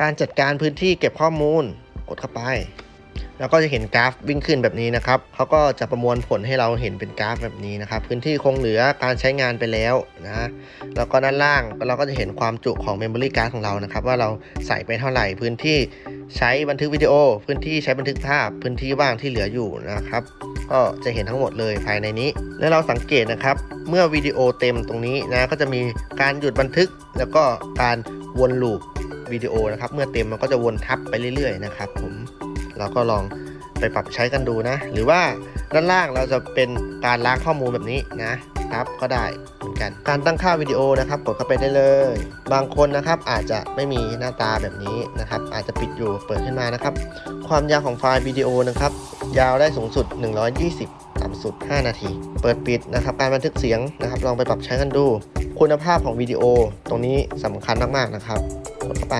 การจัดการพื้นที่เก็บข้อมูลกดเข้าไป แล้วก็จะเห็นกราฟวิ่งขึ้นแบบนี้นะครับเขาก็จะประมวลผลให้เราเห็นเป็นกราฟแบบนี้นะครับ พื้นที่คงเหลือการใช้งานไปแล้วนะแล้วก็ด้านล่างเราก็จะเห็นความจุของ Memory Card ของเรานะครับ ว่าเราใส่ไปเท่าไหร่พื้นที่ใช้บันทึกวิดีโอ พื้นที่ใช้บันทึกภาพ พื้นที่ว่างที่เหลืออยู่นะครับ ก็จะเห็นทั้งหมดเลยภายในนี้ และเราสังเกตนะครับ เมื่อวิดีโอเต็มตรงนี้นะก็จะมีการหยุดบันทึกแล้วก็การวนลูป วิดีโอนะครับ เมื่อเต็มมันก็จะวนทับไปเรื่อยๆนะครับ ผมเราก็ลองไปปรับใช้กันดูนะ หรือว่าด้านล่างเราจะเป็นการล้างข้อมูลแบบนี้นะครับก็ได้เหมือนกัน การตั้งค่าวิดีโอนะครับ กดเข้าไปได้เลย บางคนนะครับอาจจะไม่มีหน้าตาแบบนี้นะครับ อาจจะปิดอยู่เปิดขึ้นมานะครับ ความยาวของไฟล์วิดีโอนะครับ ยาวได้สูงสุด 120 ต่ำสุด 5 นาที เปิดปิดนะครับ การบันทึกเสียงนะครับ ลองไปปรับใช้กันดู คุณภาพของวิดีโอตรงนี้สำคัญมากๆนะครับ กดเข้าไป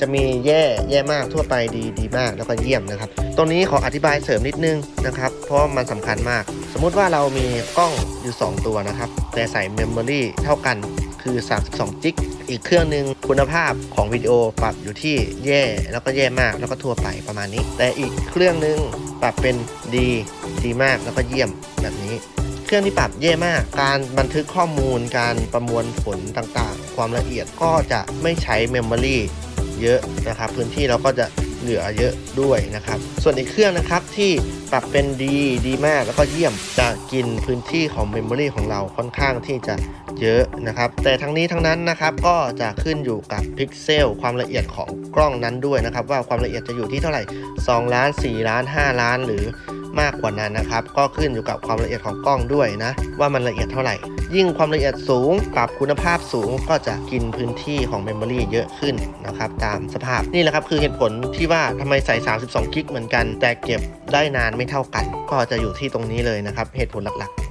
จะมีแย่แย่มากทั่วไปดีดีมากแล้วก็เยี่ยมนะครับ ตรงนี้ขออธิบายเสริมนิดนึงนะครับ เพราะมันสำคัญมาก สมมุติว่าเรามีกล้องอยู่ 2 ตัวนะครับ แต่ใส่เมมโมรีเท่ากันคือ 32จิกอีกเครื่องหนึ่งคุณภาพของวิดีโอปรับอยู่ที่แย่แล้วก็แย่มากแล้วก็ทั่วไปประมาณนี้ แต่อีกเครื่องหนึ่งปรับเป็นดีดีมากแล้วก็เยี่ยมแบบนี้ เครื่องที่ปรับแย่มาก การบันทึกข้อมูลการประมวลผลต่าง ความละเอียดก็จะไม่ใช้เมมโมรีเยอะนะครับ พื้นที่เราก็จะเหลือเยอะด้วยนะครับ ส่วนอีกเครื่องนะครับที่ปรับเป็นดีดีมากแล้วก็เยี่ยมจะกินพื้นที่ของเมมโมรีของเราค่อนข้างที่จะเยอะนะครับ แต่ทั้งนี้ทั้งนั้นนะครับก็จะขึ้นอยู่กับพิกเซลความละเอียดของกล้องนั้นด้วยนะครับ ว่าความละเอียดจะอยู่ที่เท่าไหร่ 2 ล้าน 4 ล้าน 5 ล้านหรือ มากกว่านั้นนะครับ ก็ขึ้นอยู่กับความละเอียดของกล้องด้วยนะ ว่ามันละเอียดเท่าไหร่ ยิ่งความละเอียดสูงปรับคุณภาพสูงก็จะกินพื้นที่ของเมมโมรีเยอะขึ้นนะครับตามสภาพนี่แหละครับคือเหตุผลที่ว่าทำไมใส่ 32 กิกเหมือนกัน แต่เก็บได้นานไม่เท่ากัน ก็จะอยู่ที่ตรงนี้เลยนะครับเหตุผลหลักๆ